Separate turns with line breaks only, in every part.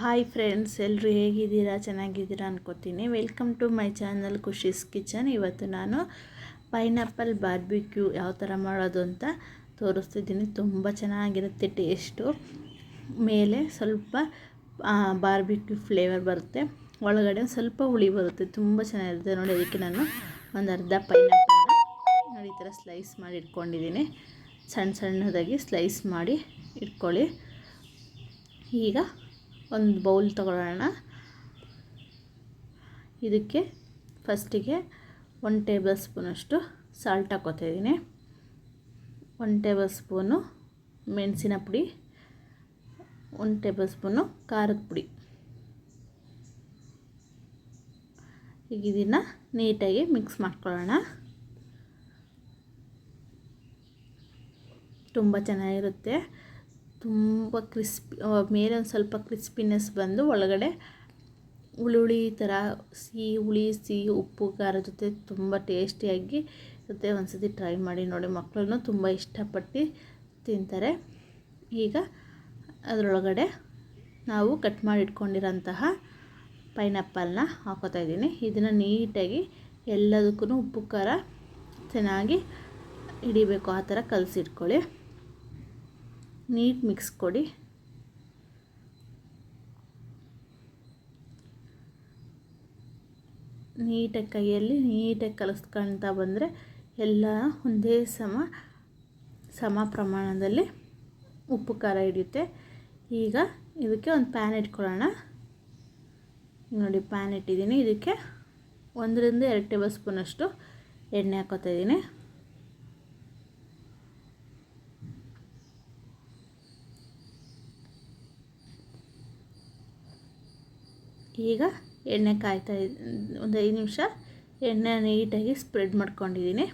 Hi friends ಎಲ್ಲರೂ ಹೇಗಿದ್ದೀರಾ? ಚೆನ್ನಾಗಿದ್ದೀರಾ ಅನ್ಕೋತೀನಿ. Welcome to my channel Khushi's kitchen ಇವತ್ತು ನಾನು ಪೈನಾಪಲ್ ಬಾರ್ಬಿಕ್ಯೂ ಯಾವ ಥರ ಮಾಡೋದು ಅಂತ ತೋರಿಸ್ತಿದ್ದೀನಿ. ತುಂಬ ಚೆನ್ನಾಗಿರುತ್ತೆ ಟೇಸ್ಟು ಮೇಲೆ ಸ್ವಲ್ಪ ಬಾರ್ಬಿಕ್ಯೂ ಫ್ಲೇವರ್ ಬರುತ್ತೆ. ಒಳಗಡೆ ಸ್ವಲ್ಪ ಹುಳಿ ಬರುತ್ತೆ. ತುಂಬ ಚೆನ್ನಾಗಿರುತ್ತೆ. ನೋಡಿ, ಅದಕ್ಕೆ ನಾನು ಒಂದು ಅರ್ಧ ಪೈನಾಪಲ್ ನೋಡಿ, ಈ ಥರ ಸ್ಲೈಸ್ ಮಾಡಿ ಇಟ್ಕೊಂಡಿದ್ದೀನಿ. ಸಣ್ಣ ಸಣ್ಣದಾಗಿ ಸ್ಲೈಸ್ ಮಾಡಿ ಇಟ್ಕೊಳ್ಳಿ. ಈಗ ಒಂದು ಬೌಲ್ ತಗೊಳ್ಳೋಣ. ಇದಕ್ಕೆ ಫಸ್ಟಿಗೆ ಒನ್ ಟೇಬಲ್ ಸ್ಪೂನಷ್ಟು ಸಾಲ್ಟ್ ಹಾಕೋತಿದ್ದೀನಿ ಒನ್ ಟೇಬಲ್ ಸ್ಪೂನು ಮೆಣಸಿನ ಪುಡಿ, ಒಂದು ಟೇಬಲ್ ಸ್ಪೂನು ಖಾರದ ಪುಡಿ. ಈಗ ಇದನ್ನು ನೀಟಾಗಿ ಮಿಕ್ಸ್ ಮಾಡ್ಕೊಳ್ಳೋಣ. ತುಂಬ ಚೆನ್ನಾಗಿರುತ್ತೆ. ತುಂಬ ಕ್ರಿಸ್ಪಿ ಮೇಲೊಂದು ಸ್ವಲ್ಪ ಕ್ರಿಸ್ಪಿನೆಸ್ ಬಂದು ಒಳಗಡೆ ಹುಳಿ ಥರ ಸಿಹಿ, ಹುಳಿ, ಸಿಹಿ, ಉಪ್ಪು, ಖಾರ ಜೊತೆ ತುಂಬ ಟೇಸ್ಟಿಯಾಗಿ ಜೊತೆ ಒಂದು ಟ್ರೈ ಮಾಡಿ ನೋಡಿ. ಮಕ್ಕಳನ್ನು ತುಂಬ ಇಷ್ಟಪಟ್ಟು ತಿಂತಾರೆ. ಈಗ ಅದರೊಳಗಡೆ ನಾವು ಕಟ್ ಮಾಡಿ ಇಟ್ಕೊಂಡಿರೋಂತಹ ಪೈನಾಪಲ್ನ ಹಾಕೋತಾ ಇದ್ದೀನಿ. ಇದನ್ನು ನೀಟಾಗಿ ಎಲ್ಲದಕ್ಕೂ ಉಪ್ಪು, ಖಾರ ಚೆನ್ನಾಗಿ ಹಿಡಿಬೇಕು. ಆ ಥರ ಕಲಸಿಟ್ಕೊಳ್ಳಿ. ನೀಟ್ ಮಿಕ್ಸ್ ಕೊಡಿ. ನೀಟಾಗಿ ಕೈಯಲ್ಲಿ ನೀಟಾಗಿ ಕಲಿಸ್ಕೊಳ್ತಾ ಬಂದರೆ ಎಲ್ಲ ಒಂದೇ ಸಮ ಸಮ ಪ್ರಮಾಣದಲ್ಲಿ ಉಪ್ಪು ಖಾರ ಹಿಡಿಯುತ್ತೆ. ಈಗ ಇದಕ್ಕೆ ಒಂದು ಪ್ಯಾನ್ ಇಟ್ಕೊಳ್ಳೋಣ. ನೋಡಿ, ಪ್ಯಾನ್ ಇಟ್ಟಿದ್ದೀನಿ. ಇದಕ್ಕೆ ಒಂದರಿಂದ ಎರಡು ಟೇಬಲ್ ಸ್ಪೂನಷ್ಟು ಎಣ್ಣೆ ಹಾಕೋತಾ ಇದ್ದೀನಿ. ಈಗ ಎಣ್ಣೆ ಕಾಯ್ತಾ ಒಂದು ಐದು ನಿಮಿಷ ಎಣ್ಣೆ ನೀಟಾಗಿ ಸ್ಪ್ರೆಡ್ ಮಾಡ್ಕೊಂಡಿದ್ದೀನಿ.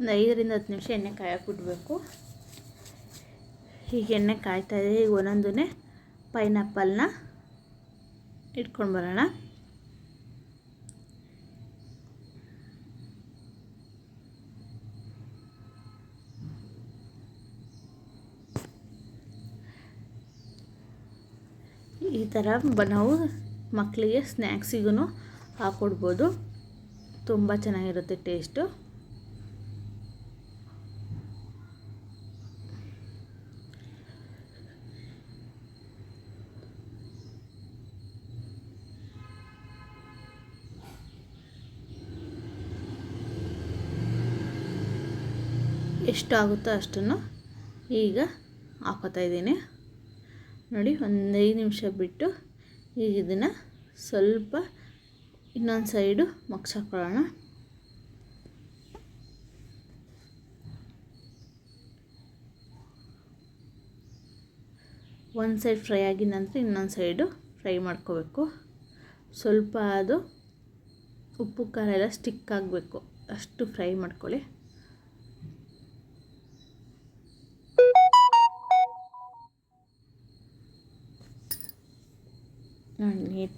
ಒಂದು ಐದರಿಂದ ಹತ್ತು ನಿಮಿಷ ಎಣ್ಣೆ ಕಾಯಕ್ಕೆ ಬಿಡಬೇಕು. ಈಗ ಎಣ್ಣೆ ಕಾಯ್ತಾ ಇದೆ ಈಗ ಒಂದೊಂದೇ ಪೈನಾಪಲ್ನ ಇಟ್ಕೊಂಡು ಬರೋಣ. ಈ ಥರ ನಾವು ಮಕ್ಕಳಿಗೆ ಸ್ನ್ಯಾಕ್ಸಿಗೂ ಹಾಕ್ಕೊಡ್ಬೋದು ತುಂಬ ಚೆನ್ನಾಗಿರುತ್ತೆ ಟೇಸ್ಟು. ಎಷ್ಟಾಗುತ್ತೋ ಅಷ್ಟನ್ನು ಈಗ ಹಾಕೋತಾ ಇದ್ದೀನಿ. ನೋಡಿ ಒಂದು ಐದು ನಿಮಿಷ ಬಿಟ್ಟು ಈಗ ಇದನ್ನು ಸ್ವಲ್ಪ ಇನ್ನೊಂದು ಸೈಡು ಮಗ್ಸಾಕೊಳ್ಳೋಣ. ಒಂದು ಸೈಡ್ ಫ್ರೈ ಆಗಿದ ನಂತರ ಇನ್ನೊಂದು ಸೈಡು ಫ್ರೈ ಮಾಡ್ಕೋಬೇಕು. ಸ್ವಲ್ಪ ಅದು ಉಪ್ಪು, ಖಾರ ಎಲ್ಲ ಸ್ಟಿಕ್ ಆಗಬೇಕು. ಅಷ್ಟು ಫ್ರೈ ಮಾಡ್ಕೊಳ್ಳಿ. ನೀಟ್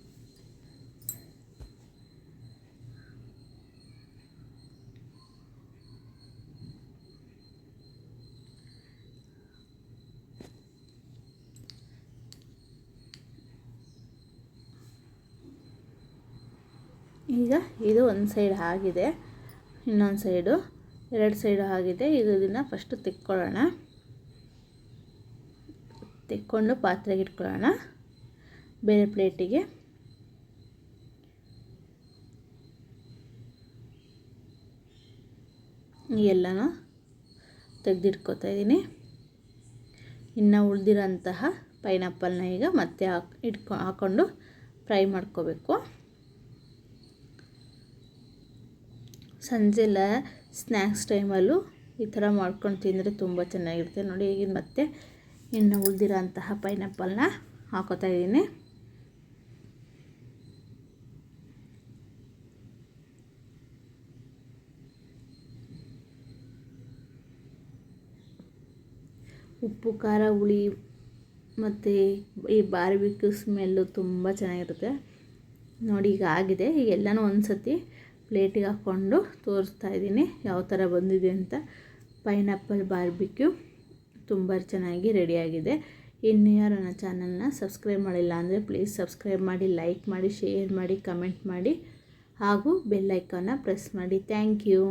ಈಗ ಇದು ಒಂದು ಸೈಡ್ ಆಗಿದೆ, ಇನ್ನೊಂದು ಸೈಡು ಎರಡು ಸೈಡು ಆಗಿದೆ, ಇದನ್ನು ಫಸ್ಟು ತೆಕ್ಕೊಳ್ಳೋಣ. ತೆಕ್ಕೊಂಡು ಪಾತ್ರೆಗೆ ಇಟ್ಕೊಳ್ಳೋಣ. ಬೇರೆ ಪ್ಲೇಟಿಗೆ. ಎಲ್ಲನೂ ತೆಗೆದಿಟ್ಕೋತಾ ಇದ್ದೀನಿ. ಇನ್ನು ಉಳಿದಿರೋಂತಹ ಪೈನಾಪಲ್ನ ಈಗ ಮತ್ತೆ ಹಾಕಿ, ಇಟ್ಕೊ ಹಾಕ್ಕೊಂಡು ಫ್ರೈ ಮಾಡ್ಕೋಬೇಕು. ಸಂಜೆಲ್ಲ ಸ್ನ್ಯಾಕ್ಸ್ ಟೈಮಲ್ಲೂ ಈ ಥರ ಮಾಡ್ಕೊಂಡು ತಿಂದರೆ ತುಂಬ ಚೆನ್ನಾಗಿರುತ್ತೆ. ನೋಡಿ, ಈಗ ಮತ್ತೆ ಇನ್ನು ಉಳಿದಿರೋಂತಹ ಪೈನಾಪಲ್ನ ಹಾಕೋತಾ ಇದ್ದೀನಿ. ಉಪ್ಪು, ಖಾರ, ಹುಳಿ ಮತ್ತು ಈ ಬಾರ್ಬಿಕ್ಯೂ ಸ್ಮೆಲ್ಲು ತುಂಬ ಚೆನ್ನಾಗಿರುತ್ತೆ. ನೋಡಿ ಈಗ ಆಗಿದೆ. ಈಗ ಎಲ್ಲನೂ ಒಂದು ಸತಿ ಪ್ಲೇಟಿಗೆ ಹಾಕ್ಕೊಂಡು ತೋರಿಸ್ತಾ ಇದ್ದೀನಿ ಯಾವ ಥರ ಬಂದಿದೆ ಅಂತ. ಪೈನಾಪಲ್ ಬಾರ್ಬಿಕ್ಯೂ ತುಂಬ ಚೆನ್ನಾಗಿ ರೆಡಿಯಾಗಿದೆ ಇನ್ನು ಯಾರು ನನ್ನ ಚಾನಲ್ನ ಸಬ್ಸ್ಕ್ರೈಬ್ ಮಾಡಿಲ್ಲ ಅಂದರೆ ಪ್ಲೀಸ್ ಸಬ್ಸ್ಕ್ರೈಬ್ ಮಾಡಿ ಲೈಕ್ ಮಾಡಿ ಶೇರ್ ಮಾಡಿ ಕಮೆಂಟ್ ಮಾಡಿ ಹಾಗೂ ಬೆಲ್ಲೈಕನ್ನ ಪ್ರೆಸ್ ಮಾಡಿ. Thank you